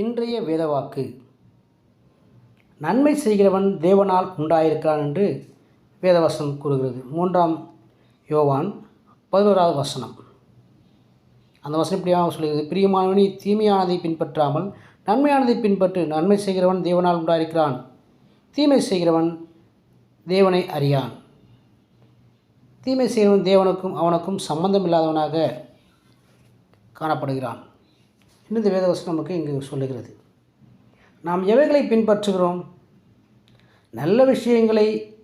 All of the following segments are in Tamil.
இன்றைய வேதவாக்கு. நன்மை செய்கிறவன் தேவனால் உண்டாயிருக்கிறான் என்று வேதவசனம் கூறுகிறது. மூன்றாம் யோவான் பதினோராவது வசனம். அந்த வசனம் இப்படியாக சொல்கிறது. பிரியமானவனி தீமையானதை பின்பற்றாமல் நன்மையானதை பின்பற்று நன்மை செய்கிறவன் தேவனால் உண்டாயிருக்கிறான். தீமை செய்கிறவன் தேவனை அறியான். தீமை செய்கிறவன் தேவனுக்கும் அவனுக்கும் சம்பந்தம் இல்லாதவனாக காணப்படுகிறான். இன்னும் இந்த வேதவசம் நமக்கு இங்கு சொல்லுகிறது. நாம் எவைகளை பின்பற்றுகிறோம்? நல்ல விஷயங்களை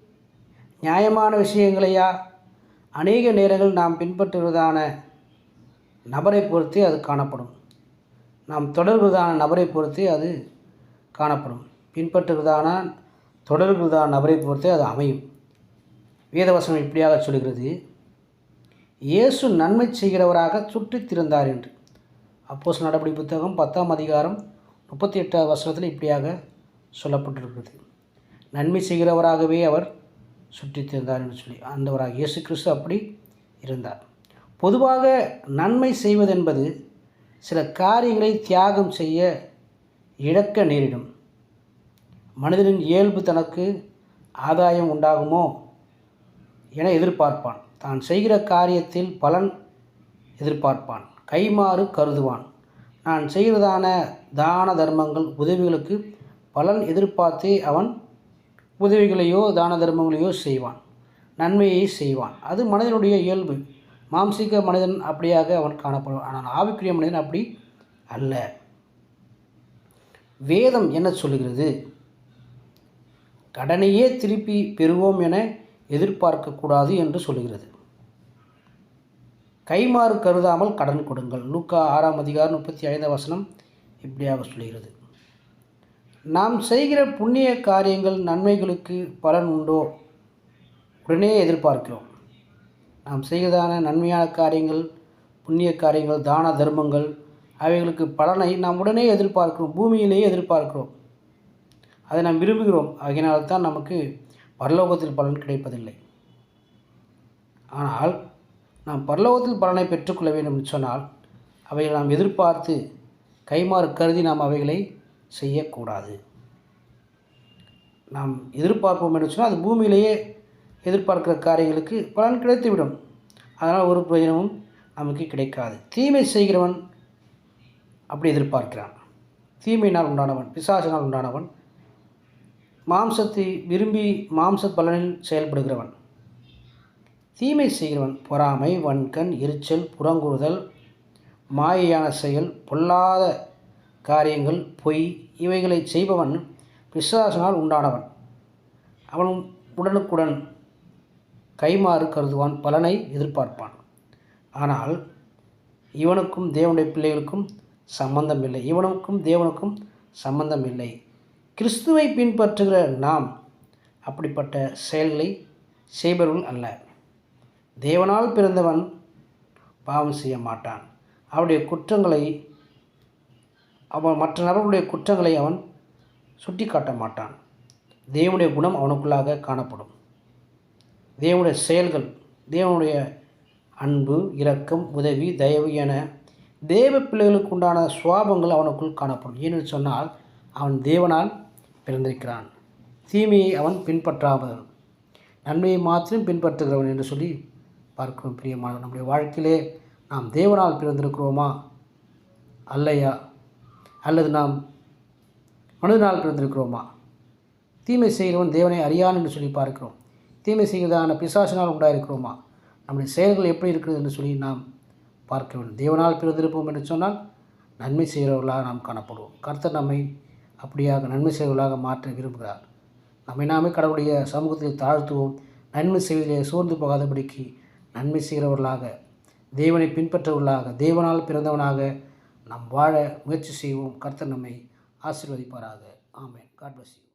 நியாயமான விஷயங்களையா? அநேக நேரங்கள் நாம் பின்பற்றுவதான நபரை பொறுத்தே அது காணப்படும். நாம் தொடர்வதான நபரை பொறுத்தே அது காணப்படும். பின்பற்றுவதான தொடர்வதான நபரை பொறுத்தே அது அமையும். வேதவசனம் இப்படியாக சொல்கிறது இயேசு நன்மை செய்கிறவராக சுற்றித் திறந்தார் என்று. அப்போஸ் நடபடி புத்தகம் பத்தாம் அதிகாரம் முப்பத்தி எட்டாவது வசனத்தில் இப்படியாக சொல்லப்பட்டிருக்கிறது. நன்மை செய்கிறவராகவே அவர் சுற்றித்திருந்தார் என்று சொல்லி. அந்தவராக இயேசு கிறிஸ்து அப்படி இருந்தார். பொதுவாக நன்மை செய்வதென்பது சில காரியங்களை தியாகம் செய்ய இழக்க நேரிடும். மனிதனின் இயல்பு தனக்கு ஆதாயம் உண்டாகுமோ என எதிர்பார்ப்பான். தான் செய்கிற காரியத்தில் பலன் எதிர்பார்ப்பான். கைமாறு கருதுவான். நான் செய்கிறதான தான தர்மங்கள் உதவிகளுக்கு பலன் எதிர்பார்த்தே அவன் உதவிகளையோ தான தர்மங்களையோ செய்வான். நன்மையை செய்வான். அது மனிதனுடைய இயல்பு. மாம்சீக மனிதன் அப்படியாக அவன் காணப்படுவான். ஆனால் ஆவிக்குரிய மனிதன் அப்படி அல்ல. வேதம் என்ன சொல்லுகிறது? கடனையே திருப்பி பெறுவோம் என எதிர்பார்க்கக்கூடாது என்று சொல்லுகிறது. கைமாறு கருதாமல் கடன் கொடுங்கள். லூக்கா ஆறாம் அதிகாரம் முப்பத்தி ஐந்தாம் வசனம் இப்படியாக சொல்கிறது. நாம் செய்கிற புண்ணிய காரியங்கள் நன்மைகளுக்கு பலன் உண்டோ? உடனே எதிர்பார்க்கிறோம். நாம் செய்கிறதான நன்மையான காரியங்கள் புண்ணிய காரியங்கள் தான தர்மங்கள் அவைகளுக்கு பலனை நாம் உடனே எதிர்பார்க்கிறோம். பூமியிலேயே எதிர்பார்க்கிறோம். அதை நாம் விரும்புகிறோம். ஆகையினால்தான் நமக்கு பரலோகத்தில் பலன் கிடைப்பதில்லை. ஆனால் நாம் பரலோகத்தில் பலனை பெற்றுக்கொள்ள வேண்டும் என்று சொன்னால் அவைகளை நாம் எதிர்பார்த்து கைமாறு கருதி நாம் அவைகளை செய்யக்கூடாது. நாம் எதிர்பார்ப்போம் என்று சொன்னால் அது பூமியிலேயே எதிர்பார்க்கிற காரியங்களுக்கு பலன் கிடைத்துவிடும். அதனால் ஒரு பிரயோஜனமும் நமக்கு கிடைக்காது. தீமை செய்கிறவன் அப்படி எதிர்பார்க்கிறான். தீமையினால் உண்டானவன் பிசாசினால் உண்டானவன் மாம்சத்தை விரும்பி மாம்ச பலனில் செயல்படுகிறவன். தீமை செய்கிறவன் பொறாமை வன்கண் எரிச்சல் புறங்குறுதல் மாயையான செயல் பொல்லாத காரியங்கள் பொய் இவைகளை செய்பவன் பிசாசனால் உண்டானவன். அவன் உடனுக்குடன் கைமாறு கருதுவான் பலனை எதிர்பார்ப்பான். ஆனால் இவனுக்கும் தேவனுடைய பிள்ளைகளுக்கும் சம்பந்தம் இல்லை இவனுக்கும் தேவனுக்கும் சம்பந்தம் இல்லை கிறிஸ்துவை பின்பற்றுகிற நாம் அப்படிப்பட்ட செயல்களை செய்பவர்கள் அல்ல. தேவனால் பிறந்தவன் பாவம் செய்ய மாட்டான். அவருடைய குற்றங்களை அவன் மற்ற நபர்களுடைய குற்றங்களை அவன் சுட்டி காட்ட மாட்டான். தேவனுடைய குணம் அவனுக்குள்ளாக காணப்படும். தேவனுடைய செயல்கள் தேவனுடைய அன்பு இரக்கம் உதவி தயவு என தேவ பிள்ளைகளுக்கு உண்டான சுவாபங்கள் அவனுக்குள் காணப்படும். ஏனென்று சொன்னால் அவன் தேவனால் பிறந்திருக்கிறான். தீமையை அவன் பின்பற்றாமல் நன்மையை மாத்திரம் பின்பற்றுகிறவன் என்று சொல்லி பார்க்கிறோம் பிரியமான நம்முடைய வாழ்க்கையிலே நாம் தேவனால் பிறந்திருக்கிறோமா? அல்லையா? அல்லது நாம் மனிதனால் பிறந்திருக்கிறோமா? தீமை செய்கிறவன் தேவனை அறியான் என்று சொல்லி பார்க்கிறோம். தீமை செய்கிறதான பிசாசினால் உண்டாயிருக்கிறோமா? நம்முடைய செயல்கள் எப்படி இருக்கிறது என்று சொல்லி நாம் பார்க்க வேண்டும் தேவனால் பிறந்திருப்போம் என்று சொன்னால் நன்மை செய்கிறவர்களாக நாம் காணப்படுவோம். கர்த்தர் நம்மை அப்படியாக நன்மை செய்வர்களாக மாற்ற விரும்புகிறார். நம்மை நாமே கடவுளுடைய சமூகத்தில் தாழ்த்துவோம். நன்மை செய்வதிலே சோர்ந்து போகாதபடிக்கு நன்மை செய்கிறவர்களாக தேவனை பின்பற்றவர்களாக தேவனால் பிறந்தவனாக நாம் வாழ முயற்சி செய்வோம். கர்த்தர் நம்மை ஆசீர்வதிப்பாராக. ஆமேன். God bless you